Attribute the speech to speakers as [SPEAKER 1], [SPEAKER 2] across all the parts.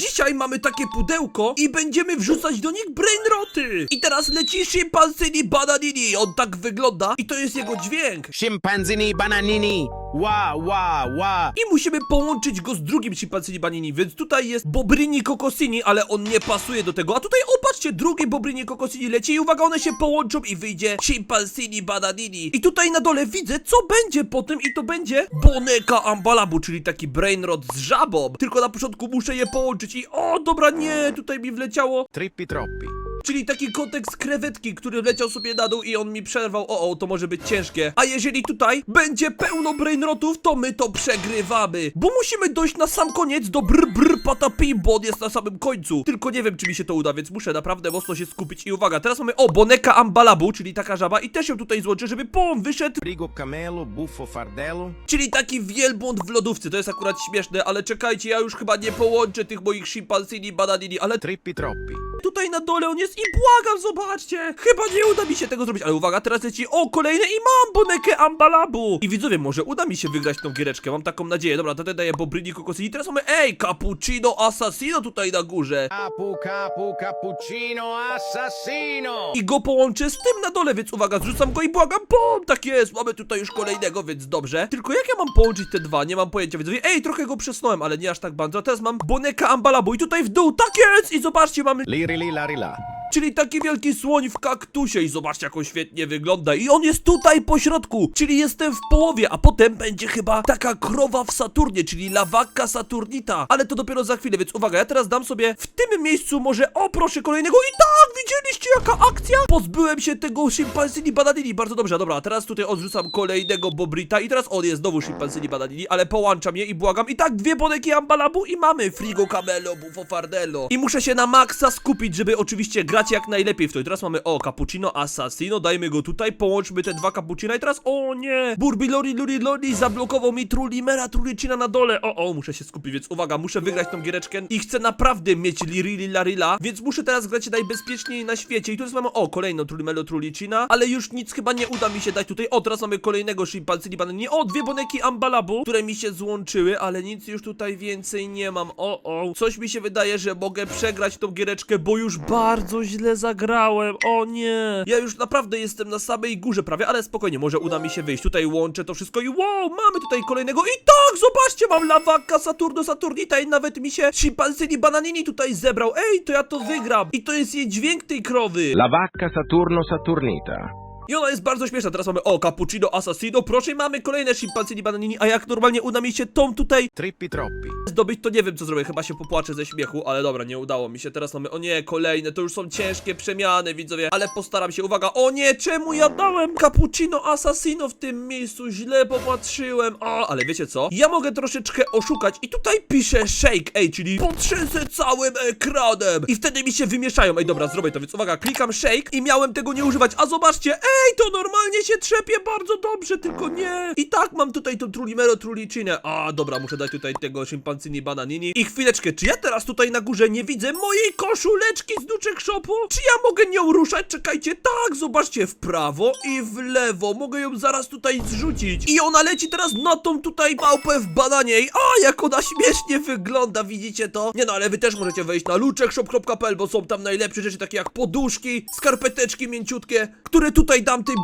[SPEAKER 1] dzisiaj mamy takie pudełko i będziemy wrzucać do nich brainroty. I teraz leci szympansyni bananini, on tak wygląda i to jest jego dźwięk.
[SPEAKER 2] Scimpanzini bananini. Wa, wa, wa.
[SPEAKER 1] I musimy połączyć go z drugim szympansyni banini, więc tutaj jest Bobrini Kokosini, ale on nie pasuje do tego. A tutaj, o patrzcie, drugi Bobrini Kokosini leci i uwaga, one się połączą i wyjdzie Szympansini Bananini. I tutaj na dole widzę, co będzie po tym i to będzie Boneka Ambalabu, czyli taki brainrot z żabą. Tylko na początku muszę je połączyć i o, dobra, nie, tutaj mi wleciało
[SPEAKER 2] Trippi troppi.
[SPEAKER 1] Czyli taki kotek z krewetki, który leciał sobie na dół i on mi przerwał. O, o, to może być ciężkie. A jeżeli tutaj będzie pełno brainrotów, to my to przegrywamy. Bo musimy dojść na sam koniec do brr brr patapi, bo on jest na samym końcu. Tylko nie wiem, czy mi się to uda, więc muszę naprawdę mocno się skupić. I uwaga, teraz mamy, o, Boneka Ambalabu, czyli taka żaba i też ją tutaj złączę, żeby pom wyszedł.
[SPEAKER 2] Frigo camelo, buffo fardello.
[SPEAKER 1] Czyli taki wielbłąd w lodówce. To jest akurat śmieszne, ale czekajcie, ja już chyba nie połączę tych moich szympansini, bananini, ale
[SPEAKER 2] Trippi troppi.
[SPEAKER 1] Tutaj na dole on jest i błagam, zobaczcie! Chyba nie uda mi się tego zrobić, ale uwaga, teraz leci, o, kolejne i mam bonekę Ambalabu! I widzowie, może uda mi się wygrać tą giereczkę, mam taką nadzieję. Dobra, tutaj daję Bobryni Kokosini i teraz mamy, ej, Cappuccino Assassino tutaj na górze.
[SPEAKER 2] Capu, capu, cappuccino, assassino.
[SPEAKER 1] I go połączę z tym na dole, więc uwaga, zrzucam go i błagam, bum, tak jest, mamy tutaj już kolejnego, więc dobrze. Tylko jak ja mam połączyć te dwa, nie mam pojęcia, widzowie, ej, trochę go przesunąłem, ale nie aż tak bardzo. A teraz mam boneka Ambalabu i tutaj w dół, tak jest! I zobaczcie, mamy
[SPEAKER 2] li lari la.
[SPEAKER 1] Czyli taki wielki słoń w kaktusie i zobaczcie jak on świetnie wygląda. I on jest tutaj po środku, czyli jestem w połowie, a potem będzie chyba taka krowa w Saturnie, czyli lawaka Saturnita, ale to dopiero za chwilę, więc uwaga, ja teraz dam sobie w tym miejscu może, o proszę kolejnego. I tak, widzieliście jaka akcja? Pozbyłem się tego szympansyni bananini, bardzo dobrze, dobra, a teraz tutaj odrzucam kolejnego bobrita. I teraz on jest znowu szympansyni bananini, ale połączam je i błagam. I tak dwie boneki ambalabu i mamy frigo camelo, buffo fardello i muszę się na maksa skupić, żeby oczywiście grać jak najlepiej w to. I teraz mamy, o, cappuccino assassino, dajmy go tutaj, połączmy te dwa cappuccina i teraz, o nie, burbi lori lori zablokował mi trulimera trulicina na dole, o, o, muszę się skupić, więc uwaga, muszę wygrać tą giereczkę i chcę naprawdę mieć lirili larila, więc muszę teraz grać najbezpieczniej na świecie. I tu jest mamy, o, kolejną trulimelo trulicina, ale już nic chyba nie uda mi się dać tutaj, o, teraz mamy kolejnego szympansyni banani, o, dwie boneki ambalabu, które mi się złączyły, ale nic już tutaj więcej nie mam, o, o, coś mi się wydaje, że mogę przegrać tą giereczkę, bo już bardzo źle zagrałem, o nie, ja już naprawdę jestem na samej górze prawie, ale spokojnie, może uda mi się wyjść, tutaj łączę to wszystko i wow, mamy tutaj kolejnego i tak, zobaczcie, mam lawaka Saturno Saturnita i nawet mi się szympansyni bananini tutaj zebrał, ej, to ja to wygram i to jest jej dźwięk tej krowy.
[SPEAKER 2] La vacca Saturno Saturnita.
[SPEAKER 1] I ona jest bardzo śmieszna. Teraz mamy, o, Cappuccino Assassino. Proszę, i mamy kolejne szympansyni bananini. A jak normalnie uda mi się tą tutaj
[SPEAKER 2] Trippi troppi.
[SPEAKER 1] zdobyć, to nie wiem co zrobię. Chyba się popłaczę ze śmiechu, ale dobra, nie udało mi się. Teraz mamy, o nie, kolejne. To już są ciężkie przemiany, widzowie. Ale postaram się. Uwaga, o nie, czemu ja dałem Cappuccino Assassino w tym miejscu? Źle popatrzyłem. A, ale wiecie co? Ja mogę troszeczkę oszukać i tutaj piszę shake, ej, czyli potrzęsę całym ekranem. I wtedy mi się wymieszają. Ej, dobra, zrobię to, więc uwaga, klikam shake i miałem tego nie używać. A zobaczcie, ej, to normalnie się trzepie bardzo dobrze, tylko nie. I tak mam tutaj tą trulimero trulicinę. A, dobra, muszę dać tutaj tego szympansyni bananini. I chwileczkę, czy ja teraz tutaj na górze nie widzę mojej koszuleczki z Nuczek Shopu? Czy ja mogę nią ruszać? Czekajcie, tak, zobaczcie, w prawo i w lewo. Mogę ją zaraz tutaj zrzucić. I ona leci teraz na tą tutaj małpę w bananie. I a, jak ona śmiesznie wygląda, widzicie to? Nie no, ale wy też możecie wejść na luczekshop.pl, bo są tam najlepsze rzeczy, takie jak poduszki, skarpeteczki mięciutkie, które tutaj dam tej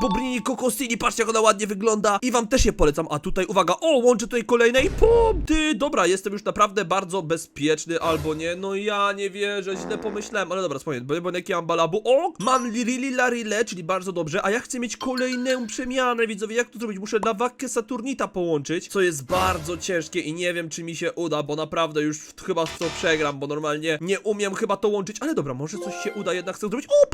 [SPEAKER 1] Kokosini, patrzcie jak ona ładnie wygląda. I wam też je polecam, a tutaj uwaga, o, łączę tutaj kolejne i pum, ty, dobra, jestem już naprawdę bardzo bezpieczny, albo nie, no ja nie wierzę, źle pomyślałem, ale dobra, spokojnie, bo boneki ambalabu, o, mam lirili larile, czyli bardzo dobrze, a ja chcę mieć kolejną przemianę, widzowie, jak to zrobić, muszę na wakę Saturnita połączyć, co jest bardzo ciężkie i nie wiem, czy mi się uda, bo naprawdę już chyba to przegram, bo normalnie nie umiem chyba to łączyć, ale dobra, może coś się uda, jednak chcę zrobić, o,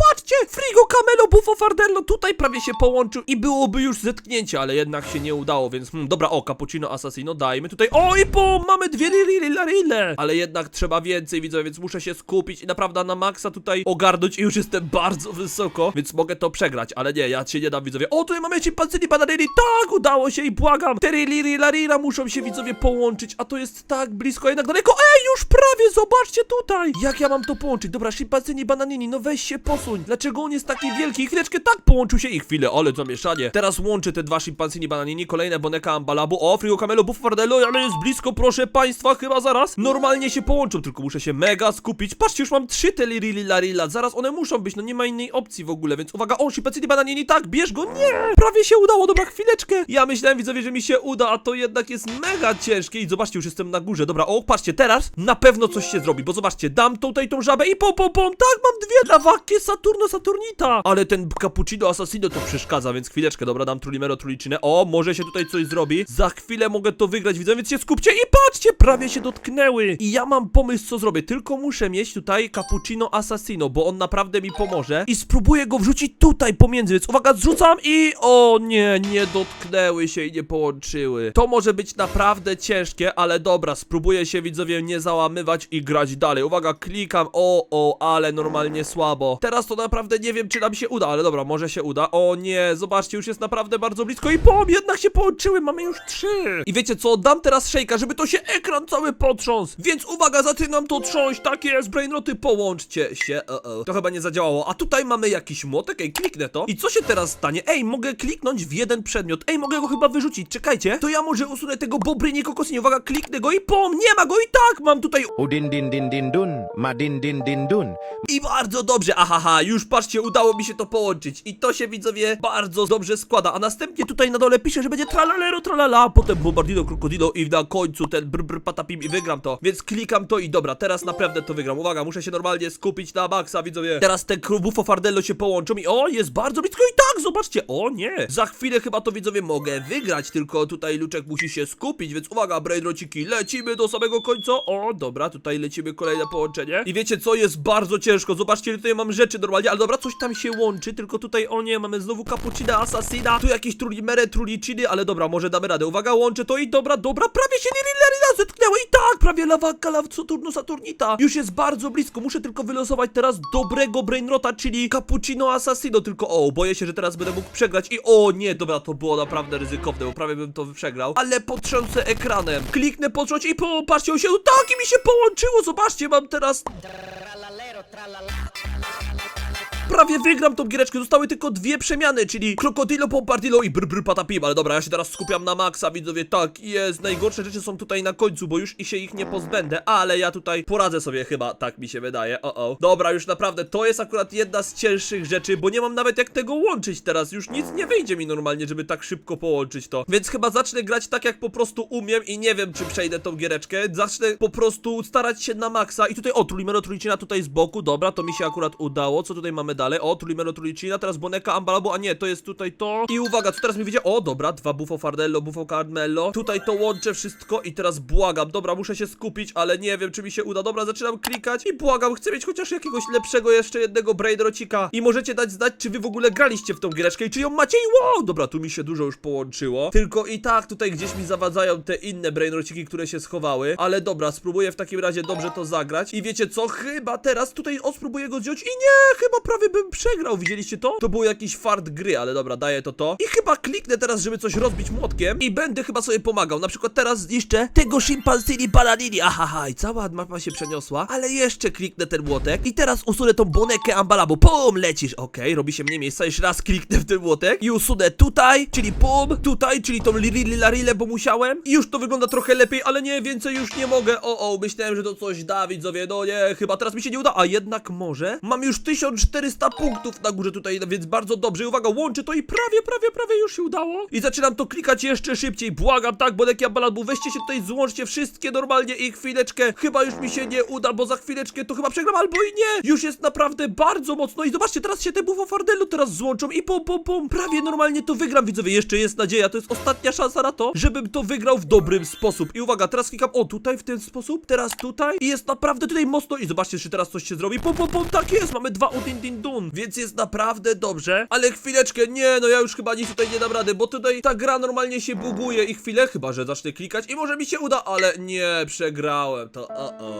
[SPEAKER 1] Frigo Camelo Buffo Fardello, tutaj prawie się połączył i byłoby już zetknięcie, ale jednak się nie udało, więc hmm, dobra, o, Cappuccino Assassino, dajmy tutaj, o i pum, mamy dwie lirilarile, ale jednak trzeba więcej, widzowie, więc muszę się skupić i naprawdę na maksa tutaj ogarnąć i już jestem bardzo wysoko, więc mogę to przegrać, ale nie, ja się nie dam, widzowie, o, tutaj mamy ci pancyni bananini, tak, udało się i błagam, te lirilarira muszą się, widzowie, połączyć, a to jest tak blisko, jednak daleko, ej, już prawie, zobaczcie tutaj, jak ja mam to połączyć, dobra, szympansyni bananini, no weź się posuń, dlaczego dlaczego on jest taki wielki. I chwileczkę tak połączył się i chwilę, ale zamieszanie. Teraz łączę te dwa szympansini bananini, kolejne boneka ambalabu, o, frigo camelo, buffardello, ale jest blisko, proszę państwa, chyba zaraz. Normalnie się połączą, tylko muszę się mega skupić. Patrzcie, już mam trzy te lirili larila, zaraz one muszą być, no nie ma innej opcji w ogóle, więc uwaga, o, szympansini bananini, tak, bierz go, nie! Prawie się udało, dobra, chwileczkę. Ja myślałem, widzowie, że mi się uda, a to jednak jest mega ciężkie i zobaczcie, już jestem na górze, dobra, o, patrzcie, teraz na pewno coś się zrobi, bo zobaczcie, dam tutaj tą żabę i pom, pom, pom, tak, mam dwie dla Wakie Saturnita, ale ten Cappuccino Assassino to przeszkadza, więc chwileczkę, dobra, dam Trulimero Trulicinę, o, może się tutaj coś zrobi, za chwilę mogę to wygrać, widzę, więc się skupcie i patrzcie, prawie się dotknęły i ja mam pomysł, co zrobię, tylko muszę mieć tutaj Cappuccino Assassino, bo on naprawdę mi pomoże i spróbuję go wrzucić tutaj pomiędzy, więc uwaga, zrzucam i o nie, nie dotknęły się i nie połączyły. To może być naprawdę ciężkie, ale dobra, spróbuję się widzowie nie załamywać i grać dalej. Uwaga, klikam, o, o, ale normalnie słabo. Teraz to naprawdę nie wiem, czy nam się uda, ale dobra, może się uda. O nie, zobaczcie, już jest naprawdę bardzo blisko i pom, jednak się połączyły, mamy już trzy. I wiecie co, dam teraz szejka, żeby to się ekran cały potrząsł. Więc uwaga, zaczynam to trząść, tak jest, brainroty, połączcie się, o, o. To chyba nie zadziałało, a tutaj mamy jakiś młotek, ej, kliknę to. I co się teraz stanie? Ej, mogę kliknąć w jeden przedmiot, ej, mogę go chyba wyrzucić, czekajcie. To ja może usunę tego bobrynie kokosynie, uwaga, kliknę go i pom, nie ma go i tak, mam tutaj
[SPEAKER 2] Udin din din din dun. Ma din din din dun.
[SPEAKER 1] i bardzo dobrze, ahaha, już patrzcie, udało mi się to połączyć. I to się widzowie bardzo dobrze składa. A następnie tutaj na dole pisze, że będzie tralalero, tralala, potem bombardino, krokodilo i na końcu ten brr, brr patapim i wygram to. Więc klikam to i dobra, teraz naprawdę to wygram. Uwaga, muszę się normalnie skupić na maksa, widzowie. Teraz te bufo fardello się połączą i o, jest bardzo blisko i tak, zobaczcie, o nie. Za chwilę chyba to widzowie mogę wygrać, tylko tutaj Luczek musi się skupić, więc uwaga, brainrociki, lecimy do samego końca. O, dobra, tutaj lecimy kolejne połączenie. I wiecie co, jest bardzo ciężko, zobaczcie, tutaj mam rzeczy normalnie, ale dobra, coś tam się łączy, tylko tutaj, o nie, mamy znowu cappuccina, assassina, tu jakieś trulimere, truliciny, ale dobra, może damy radę. Uwaga, łączę to i dobra, dobra, prawie się Lirillarina zetknęły i tak, prawie lawaka, law Saturno Saturnita. Już jest bardzo blisko, muszę tylko wylosować teraz dobrego brainrota, czyli cappuccino assassino, tylko o, boję się, że teraz będę mógł przegrać i o nie, dobra, to było naprawdę ryzykowne, bo prawie bym to przegrał, ale potrząsę ekranem, kliknę potrząść i po, patrzcie, on się, tak, i mi się połączyło, zobaczcie, mam teraz Prawie wygram tą giereczkę, zostały tylko dwie przemiany, czyli Krokodilo, Pompardillo i Brr Brr Patapim, ale dobra, ja się teraz skupiam na maksa, widzowie, tak, jest, najgorsze rzeczy są tutaj na końcu, bo już i się ich nie pozbędę, ale ja tutaj poradzę sobie chyba, tak mi się wydaje, o o. Dobra, już naprawdę, to jest akurat jedna z cięższych rzeczy, bo nie mam nawet jak tego łączyć teraz, już nic nie wyjdzie mi normalnie, żeby tak szybko połączyć to, więc chyba zacznę grać tak, jak po prostu umiem i nie wiem, czy przejdę tą giereczkę, zacznę po prostu starać się na maksa. I tutaj, o, Trulimero Trulicina tutaj z boku, dobra, to mi się akurat udało, co tutaj mamy dalej? O, Trulimero Trulicina, teraz Boneka Ambalabu, a nie, to jest tutaj to. I uwaga, co teraz mi widzicie? O, dobra, dwa Buffo Fardello, Buffo Carmello. Tutaj to łączę wszystko i teraz błagam, dobra, muszę się skupić, ale nie wiem, czy mi się uda. Dobra, zaczynam klikać i błagam, chcę mieć chociaż jakiegoś lepszego jeszcze jednego Brainrocika. I możecie dać znać, czy wy w ogóle graliście w tą giereczkę i czy ją macie i wow, dobra, tu mi się dużo już połączyło. Tylko i tak tutaj gdzieś mi zawadzają te inne Brainrociki, które się schowały. Ale dobra, spróbuję w takim razie dobrze to zagrać. I wiecie co? Chyba teraz tutaj o, spróbuję go zdjąć i nie, chyba prawie bym przegrał. Widzieliście to? To był jakiś fart gry, ale dobra, daję to to. I chyba kliknę teraz, żeby coś rozbić młotkiem i będę chyba sobie pomagał. Na przykład teraz zniszczę tego szympansini bananini. Ahaha, i cała mapa się przeniosła, ale jeszcze kliknę ten młotek i teraz usunę tą bonekę ambalabu. Pum, lecisz. Okej, robi się mniej miejsca. Jeszcze raz kliknę w ten młotek i usunę tutaj, czyli pum, tutaj, czyli tą lirilarile, bo musiałem. I już to wygląda trochę lepiej, ale nie, więcej już nie mogę. O, o, myślałem, że to coś da, widzowie. No nie, chyba teraz mi się nie uda, a jednak może. Mam już 1400 punktów na górze tutaj, więc bardzo dobrze. I uwaga, łączę to i prawie, prawie, prawie już się udało. I zaczynam to klikać jeszcze szybciej. Błagam, tak, bo leki ambalabu, weźcie się tutaj, złączcie wszystkie normalnie i chwileczkę. Chyba już mi się nie uda, bo za chwileczkę to chyba przegram, albo i nie. Już jest naprawdę bardzo mocno. I zobaczcie, teraz się te bufo fardello teraz złączą i pum, pum, pum. Prawie normalnie to wygram, widzowie. Jeszcze jest nadzieja, to jest ostatnia szansa na to, żebym to wygrał w dobrym sposób. I uwaga, teraz klikam, o, tutaj w ten sposób, teraz tutaj. I jest naprawdę tutaj mocno. I zobaczcie, czy teraz coś się zrobi. Pum, pum, pum, tak jest, mamy dwa udin din dun. Więc jest naprawdę dobrze. Ale chwileczkę, nie, no ja już chyba nic tutaj nie dam rady, bo tutaj ta gra normalnie się buguje i chwilę, chyba że zacznę klikać i może mi się uda, ale nie, przegrałem to, o, o.